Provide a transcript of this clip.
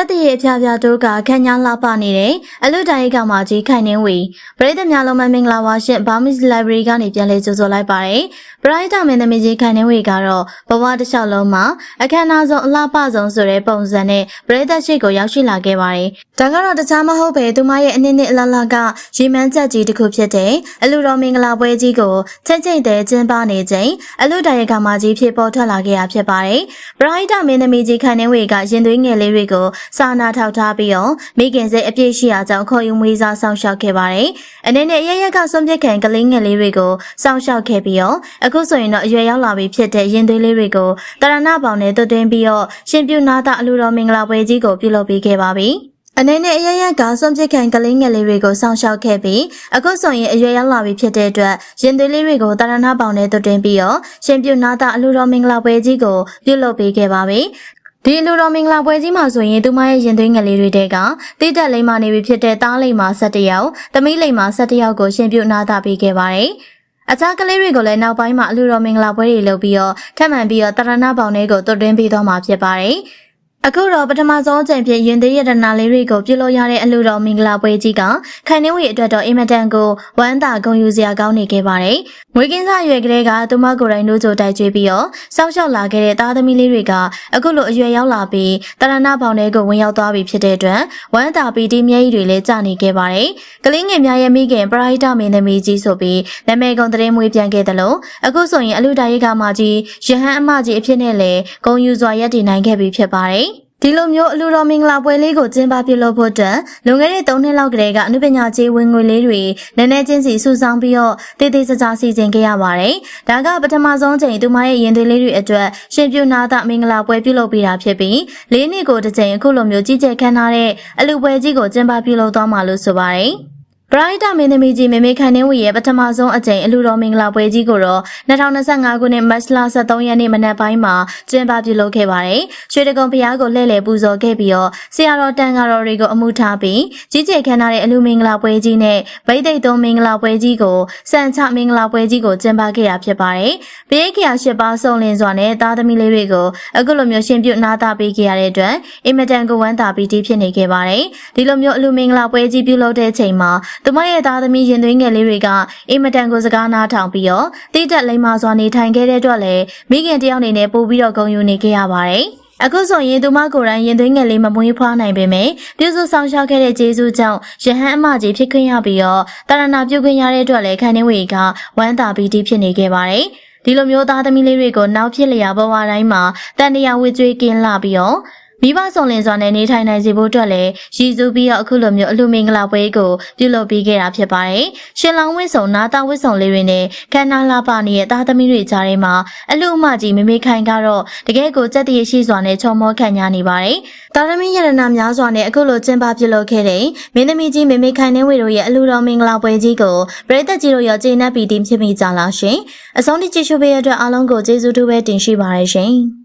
က်တရဲ့အဖျားဖျားတို့ကခန့်ညားလှပနေတဲ့အလွတ်တိုင်းကမှကြီးခိုင်နှင်းဝီပရိသတ်များလုံးမမင်္ဂလာပါရှင်ဘာမစ်လိုင်ဘရရီကနေပြန်လည်ကြိုဆိုလိုက်ပါတယ်ပရိသတ်မင်းသမီးကြီးခိုင်နှင်းဝီကတော့ဘဝတစ်လျှောက်လုံးမှာအခမ်းအနားဆုံးအလှပဆုံးဆိုတဲ့ပုံစံနဲ့ပရိသတ်ရှိကိုရောက်ရှိလာခဲ့ပါတယ်ဒါကတော့တခြားမဟုတ်ပဲသူမရဲ့အနည်းနဲ့အလားလားကရေမန်းချက်ကြီးတစ်ခုဖြစ်တဲ့အလူတော်မင်္ဂလာပွဲကြီးကိုချက်ချိတ်တဲ့ကျင်းပနေချိန်အလွတ်တိုင်းကမှကြီးဖြစ်ပေါ်ထွက်လာခဲ့တာဖြစ်ပါတယ်ပရိသတ်မင်းသမီးကြီးခိုင်နှင်းဝီကရင်သွေးငယ်လေးတွေကိုစာနာထောက်ထားပြီးတော့မိခင်စိတ်အပြည့်ရှိရာကြောင့်ခေါ်ယူမွေးစားဆောင်ရှောက်ခဲ့ပါတယ်။အနေနဲ့အရရက်ကဆုံးဖြတ်ခံကလေးငယ်လေးတွေကိုစောင့်ရှောက်ခဲ့ပြီးတော့အခုဆိုရင်တော့အရွယ်ရောက်လာပြီဖြစ်တဲ့ရင်သွေးလေးတွေကိုတရဏပေါင်နဲ့တွတ်သွင်းပြီးတော့ရှင်ပြုနာတာအလူတော်မင်္ဂလာပွဲကြီးကိုပြုလုပ်ပေးခဲ့ပါပြီ။အနေနဲ့အရရက်ကဆုံးဖြတ်ခံကလေးငယ်လေးတွေကိုစောင့်ရှောက်ခဲ့ပြီးအခုဆိုရင်အရွယ်ရောက်လာပြီဖြစ်တဲ့အတွက်ရင်သွေးလေးတွေကိုတာရဏပေါင်နဲ့တွတ်တင်ပြီးတော့ရှင်ပြုနာတာအလူတော်မင်္ဂလာပွဲကြီးကိုပြုလုပ်ပေးခဲ့ပါပြီ ဒီလူတော်မင်္ဂလာပွဲကြီးမှာဆိုရင်သူမရဲ့ရင်သွေးငယ်လေးတွေတဲကတိတက်လိမ္မာနေပြီဖြစ်တဲ့တားလိမ္မာ17ယောက်၊သမီးလိမ္မာ17ယောက်ကိုရှင်ပြုနာတာပေးခဲ့ပါတယ်။အခြားကလေးတွေကိုလည်းနောက်ပိုင်းမှာအလူတော်မင်္ဂလာပွဲတွေလုပ်ပြီးတော့ထပ်မံပြီးတော့တရဏပေါင်တွေကိုတွတ်တွင်းပေးသွားမှာဖြစ်ပါတယ်။ အခုတော့ပထမဆုံးအကြိမ်ဖြစ်ရင်သေးရတနာလေးတွေကိုပြုလုပ်ရတဲ့အလူတော်မင်္ဂလာပွဲကြီးကခိုင်နှင်းဝေအတွက်တော့အင်မတန်ကိုဝမ်းသာဂုဏ်ယူစရာကောင်းနေခဲ့ပါတယ်။မွေးကင်းစားရွယ်ကလေးကသူမကိုယ်တိုင်တို့ကြိုတိုက်ကျွေးပြီးတော့စောက်ရှောက်လာခဲ့တဲ့သားသမီးလေးတွေကအခုလိုအရွယ်ရောက်လာပြီးတရဏဘောင်တွေကိုဝင်ရောက်သွားပြီဖြစ်တဲ့အတွက်ဝမ်းသာပီတိမျက်ရည်တွေလည်းကျနေခဲ့ပါတယ်။ကလေးငယ်များရဲ့မိခင်ပရိုက်တာမင်းသမီးကြီးဆိုပြီးနာမည်ကုန်သတင်းမွေးပြန်ခဲ့တယ်လို့အခုဆိုရင်အလူတာရိကမကြီးရဟန်းအမကြီးအဖြစ်နဲ့လည်းဂုဏ်ယူစွာရပ်တည်နိုင်ခဲ့ပြီဖြစ်ပါတယ်။ ဒီလိုမျိုးအလူတော်မင်္ဂလာပွဲလေးကိုကျင်းပပြုလုပ်ဖို့အတွက်လွန်ခဲ့တဲ့3နှစ်လောက်ကတည်းကအနုပညာကြီးဝင်ငွေလေးတွေနည်းနည်းချင်းစီစုဆောင်းပြီးတော့တည်တည်ကြကြစီစဉ်ခဲ့ရပါတယ်။ဒါကပထမဆုံးချိန်သူမရဲ့ရင်သွေးလေးတွေအတွက်ရှင်ပြူနာသမင်္ဂလာပွဲပြုလုပ်ပေးတာဖြစ်ပြီးလေးနှစ်ကိုတစ်ချိန်အခုလိုမျိုးကြီးကျယ်ခမ်းနားတဲ့အလူပွဲကြီးကိုကျင်းပပြုလုပ်သွားမှာလို့ဆိုပါတယ်။ ပရိုက်တာမင်းသမီးကြီးမေမေခိုင်နှင်းဝီရဲ့ပထမဆုံးအကြိမ်အလူတော်မင်္ဂလာပွဲကြီးကိုတော့2025ခုနှစ်မတ်လ23ရက်နေ့မနက်ပိုင်းမှာကျင်းပပြုလုပ်ခဲ့ပါတယ်။ရွှေတကုံဖျားကိုလှည့်လည်ပူဇော်ခဲ့ပြီးတော့ဆရာတော်တန်ဃာတော်တွေကိုအမှုထားပြီးကြီးကျယ်ခမ်းနားတဲ့အလူမင်္ဂလာပွဲကြီးနဲ့ဗိသိက်သုံးမင်္ဂလာပွဲကြီးကိုစံချမင်္ဂလာပွဲကြီးကိုကျင်းပခဲ့တာဖြစ်ပါတယ်။ဘေးခရာရှစ်ပါးစုံလင်စွာနဲ့သားသမီးလေးတွေကိုအခုလိုမျိုးရှင်ပြုနာတာပေးခဲ့ရတဲ့အတွက်အင်မတန်ကိုဝမ်းသာပီတိဖြစ်နေခဲ့ပါတယ်။ဒီလိုမျိုးအလူမင်္ဂလာပွဲကြီးပြုလုပ်တဲ့ချိန်မှာသူမရဲ့သားသမီးရင်သွေးငယ်လေးတွေကအင်မတန်ကိုစကားနားထောင်ပြီးတော့တိတက်လိမ္မာစွာနေထိုင်ခဲ့တဲ့အတွက်လည်းမိခင်တယောက်အနေနဲ့ပို့ပြီးတော့ဂုဏ်ယူနေခဲ့ရပါတယ်။အခုဆိုရင်သူမကိုယ်တိုင်ရင်သွေးငယ်လေးမမွေးဖွားနိုင်ပေမဲ့ပြုစုဆောင်ရှောက်ခဲ့တဲ့ဂျေဇုကြောင့်ယဟန်အမကြီးဖြစ်ခွင့်ရပြီးတော့တာရဏပြုခွင့်ရတဲ့အတွက်လည်းခန်းနေဝေကဝမ်းသာပြီးတီးဖြစ်နေခဲ့ပါတယ်။ဒီလိုမျိုးသားသမီးလေးတွေကိုနောက်ဖြစ်လျာဘဝတိုင်းမှာတန်တရာဝေကျွေးကင်းလာပြီးတော့ မိဘဆောင်လင်စွာနဲ့နေထိုင်နိုင်စေဖို့အတွက်လည်းရည်စူးပြီးတော့အခုလိုမျိုးအလူမင်္ဂလာပွဲကိုပြုလုပ်ပေးခဲ့တာဖြစ်ပါတယ်။ရှင်လောင်းဝစ်ဆောင်နာတာဝစ်ဆောင်လေးတွေနဲ့ခန္ဓာလာပါနေတဲ့သားသမီးတွေကြားထဲမှာအလူအမကြီးမမေခိုင်ကတော့တကယ်ကိုစက်တရရှိစွာနဲ့ချော်မောခံညာနေပါတယ်။သားသမီးရတနာများစွာနဲ့အခုလိုကျင်းပပြုလုပ်ခဲ့တဲ့မင်းသမီးကြီးမမေခိုင်နှင်းဝေတို့ရဲ့အလူတော်မင်္ဂလာပွဲကြီးကိုပရိသတ်ကြီးတို့ရောကျေနပ်ပီတင်ဖြစ်မိကြလားရှင်။အဆုံးထိကြည့်ရှုပေးရတဲ့အတွက်အားလုံးကိုကျေးဇူးတူပဲတင်ရှိပါရရှင်။